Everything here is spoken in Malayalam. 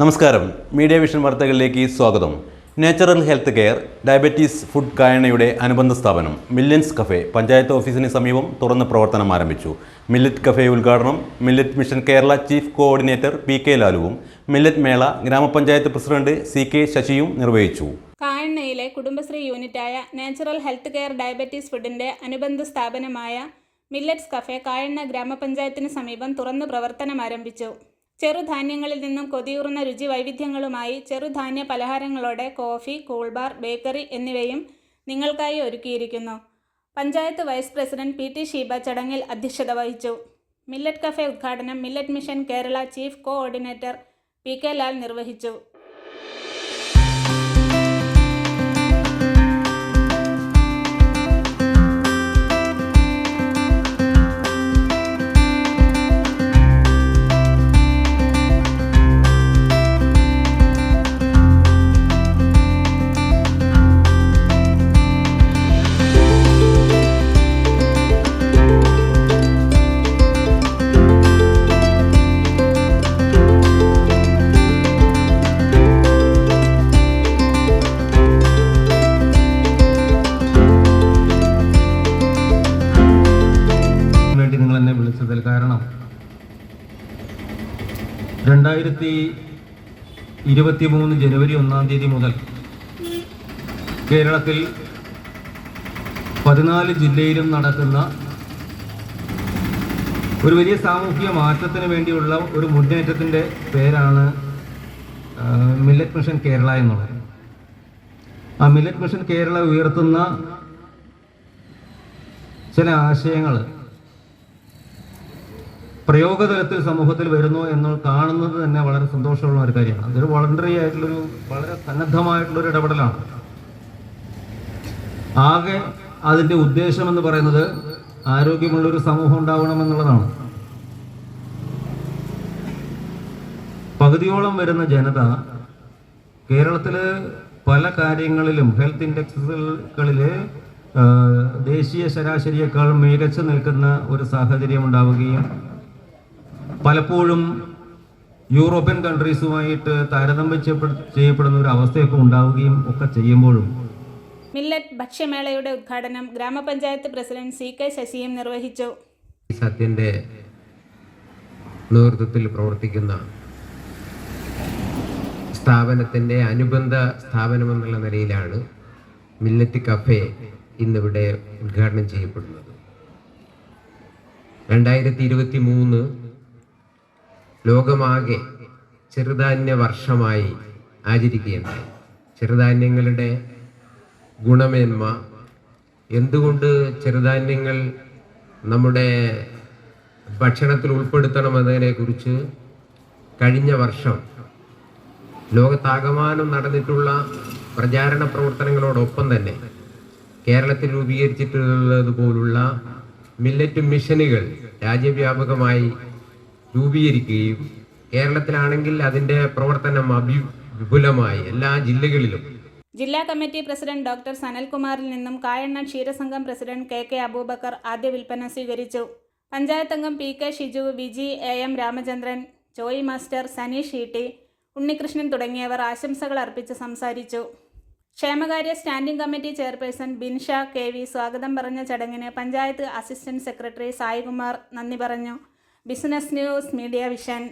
നമസ്കാരം. മീഡിയ വിഷൻ വാർത്തകളിലേക്ക് സ്വാഗതം. Natural health care diabetes food കായണയുടെ അനുബന്ധ സ്ഥാപനം മില്ലൻസ് കഫേ പഞ്ചായത്ത് ഓഫീസിന് സമീപം തുറന്ന് പ്രവർത്തനം ആരംഭിച്ചു. മില്ലറ്റ് കഫേ ഉദ്ഘാടനം millet mission Kerala chief coordinator P K ലാലുവും millet മേള ഗ്രാമപഞ്ചായത്ത് പ്രസിഡന്റ് സി കെ ശശിയും നിർവഹിച്ചു. കായണ്ണയിലെ കുടുംബശ്രീ യൂണിറ്റായ നാച്ചുറൽ ഹെൽത്ത് കെയർ ഡയബറ്റീസ് ഫുഡിന്റെ അനുബന്ധ സ്ഥാപനമായ മില്ലറ്റ്സ് കഫേ കായണ്ണ ഗ്രാമപഞ്ചായത്തിന് സമീപം തുറന്ന് പ്രവർത്തനം ആരംഭിച്ചു. ചെറുധാന്യങ്ങളിൽ നിന്നും കൊതിയൂറുന്ന രുചി വൈവിധ്യങ്ങളുമായി ചെറുധാന്യ പലഹാരങ്ങളോടെ കോഫി കൂൾബാർ ബേക്കറി എന്നിവയും നിങ്ങൾക്കായി ഒരുക്കിയിരിക്കുന്നു. Panchayat vice president P T Sheeba ചടങ്ങിൽ അധ്യക്ഷത വഹിച്ചു. മില്ലറ്റ് കഫേ ഉദ്ഘാടനം millet mission Kerala chief coordinator P K Lal നിർവഹിച്ചു. രണ്ടായിരത്തി ഇരുപത്തി മൂന്ന് ജനുവരി ഒന്നാം തീയതി മുതൽ കേരളത്തിൽ പതിനാല് ജില്ലയിലും നടക്കുന്ന ഒരു വലിയ സാമൂഹിക മാറ്റത്തിന് വേണ്ടിയുള്ള ഒരു മുന്നേറ്റത്തിന്റെ പേരാണ് മില്ലറ്റ് മിഷൻ കേരള എന്നുള്ളത്. ആ മില്ലറ്റ് മിഷൻ കേരള ഉയർത്തുന്ന ചില ആശയങ്ങൾ പ്രയോഗതലത്തിൽ സമൂഹത്തിൽ വരുന്നു എന്ന് കാണുന്നത് തന്നെ വളരെ സന്തോഷമുള്ള ഒരു കാര്യമാണ്. അതൊരു വളണ്ടറി ആയിട്ടുള്ളൊരു വളരെ സന്നദ്ധമായിട്ടുള്ളൊരു ഇടപെടലാണ്. ആകെ അതിന്റെ ഉദ്ദേശം എന്ന് പറയുന്നത് ആരോഗ്യമുള്ളൊരു സമൂഹം ഉണ്ടാവണം എന്നുള്ളതാണ്. പകുതിയോളം വരുന്ന ജനത കേരളത്തിൽ പല കാര്യങ്ങളിലും ഹെൽത്ത് ഇൻഡെക്സുകളിൽ ദേശീയ ശരാശരിയേക്കാൾ മികച്ചു നിൽക്കുന്ന ഒരു സാഹചര്യം ഉണ്ടാവുകയും പലപ്പോഴും യൂറോപ്യൻ കൺട്രീസുമായിട്ട് താരതമ്യം ചെയ്യപ്പെടുന്ന ഒരു അവസ്ഥയൊക്കെ ഉണ്ടാവുകയും ഒക്കെ ചെയ്യുമ്പോഴും മില്ലറ്റ് ഭക്ഷ്യമേളയുടെ ഉദ്ഘാടനം ഗ്രാമപഞ്ചായത്ത് പ്രസിഡന്റ് സി കെ ശശിയും നിർവഹിച്ചു. സത്യന്റെ സത്യന്റെ നേതൃത്വത്തിൽ പ്രവർത്തിക്കുന്ന സ്ഥാപനത്തിന്റെ അനുബന്ധ സ്ഥാപനം സ്ഥാപനമെന്നുള്ള നിലയിലാണ് മില്ലറ്റ് കഫേ ഇന്നിവിടെ ഉദ്ഘാടനം ചെയ്യപ്പെടുന്നത്. രണ്ടായിരത്തി ഇരുപത്തി മൂന്ന് ലോകമാകെ ചെറുധാന്യ വർഷമായി ആചരിക്കുകയുണ്ടായി. ചെറുധാന്യങ്ങളുടെ ഗുണമേന്മ എന്തുകൊണ്ട് ചെറുധാന്യങ്ങൾ നമ്മുടെ ഭക്ഷണത്തിൽ ഉൾപ്പെടുത്തണമെന്നതിനെക്കുറിച്ച് കഴിഞ്ഞ വർഷം ലോകത്താകമാനം നടന്നിട്ടുള്ള പ്രചാരണ പ്രവർത്തനങ്ങളോടൊപ്പം തന്നെ കേരളത്തിൽ രൂപീകരിച്ചിട്ടുള്ളതുപോലുള്ള മില്ലറ്റ് മിഷനുകൾ രാജ്യവ്യാപകമായി രൂപീകരിക്കുകയും കേരളത്തിലാണെങ്കിൽ അതിന്റെ പ്രവർത്തനം വിപുലമായി എല്ലാ ജില്ലകളിലും. ജില്ലാ കമ്മിറ്റി പ്രസിഡന്റ് ഡോക്ടർ സനൽകുമാറിൽ നിന്നും കായണ്ണ ക്ഷീരസംഘം പ്രസിഡന്റ് കെ കെ അബൂബക്കർ ആദ്യ വിൽപ്പന സ്വീകരിച്ചു. പഞ്ചായത്തംഗം P K Shiju Viji A M Ramachandran Joy master Saneesh Eetti Unnikrishnan തുടങ്ങിയവർ ആശംസകൾ അർപ്പിച്ച് സംസാരിച്ചു. ക്ഷേമകാര്യ standing committee chairperson Binsha K V സ്വാഗതം പറഞ്ഞ ചടങ്ങിന് പഞ്ചായത്ത് അസിസ്റ്റന്റ് സെക്രട്ടറി സായികുമാർ നന്ദി പറഞ്ഞു. Business news media vision.